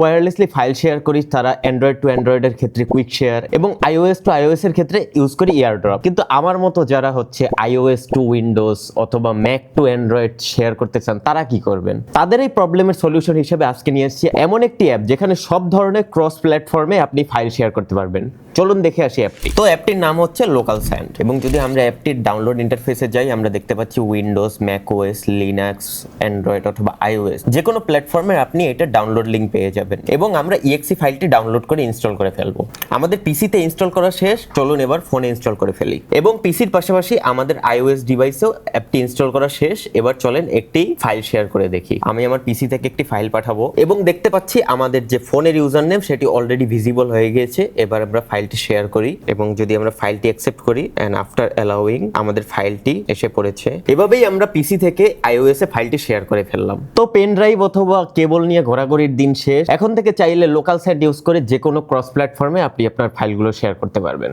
Wirelessly file share করি তারা Android to অ্যান্ড্রয়েডের ক্ষেত্রে কুইক শেয়ার এবং আইওএস টু আইওএস এর ক্ষেত্রে ইউজ করি ইয়ারড্রপ কিন্তু আমার মতো যারা হচ্ছে আইওএস টু উইন্ডোজ অথবা ম্যাক টু অ্যান্ড্রয়েড শেয়ার করতে চান, তারা কি করবেন? তাদের এই প্রবলেমের সলিউশন হিসেবে আজকে নিয়ে এসেছি এমন একটি অ্যাপ যেখানে সব ধরনের ক্রস প্ল্যাটফর্মে আপনি ফাইল শেয়ার করতে পারবেন। চলুন দেখে আসি অ্যাপটি তো অ্যাপটির নাম হচ্ছে লোকাল স্যান্ড এবং যদি আমরা অ্যাপটির ডাউনলোড ইন্টারফেসে যাই, আমরা দেখতে পাচ্ছি Windows Mac OS Linux Android অথবা আইওএস যে কোনো প্ল্যাটফর্মে আপনি এটা ডাউনলোড লিঙ্ক পেয়ে যাবেন। এবং আমরা ইএক্সি ফাইলটি ডাউনলোড করে ইনস্টল করে ফেলব। আমাদের পিসিতে ইনস্টল করা শেষ, চলুন এবার ফোনে ইনস্টল করে ফেলি। এবং পিসির পাশাপাশি আমাদের আইওএস ডিভাইসেও অ্যাপটি ইনস্টল করা শেষ। এবার চলেন একটি ফাইল শেয়ার করে দেখি। আমি আমার পিসি থেকে একটি ফাইল পাঠাবো। এবং দেখতে পাচ্ছি আমাদের যে ফোনের ইউজার নেম সেটি অলরেডি ভিজিবল হয়ে গিয়েছে। এবার আমরা ফাইলটি শেয়ার করি এবং যদি আমরা ফাইলটি অ্যাকসেপ্ট করি অ্যান্ড আফটার অ্যালাউইং আমাদের ফাইলটি এসে পড়েছে। এভাবেই আমরা পিসি থেকে আইওএস এ ফাইলটি শেয়ার করে ফেললাম। তো পেন ড্রাইভ অথবা কেবল নিয়ে ঘোরাঘুরির দিন শেষ। এখন থেকে চাইলে লোকাল সাইট ইউজ করে যে কোনো ক্রস প্ল্যাটফর্মে আপনি আপনার ফাইলগুলো শেয়ার করতে পারবেন।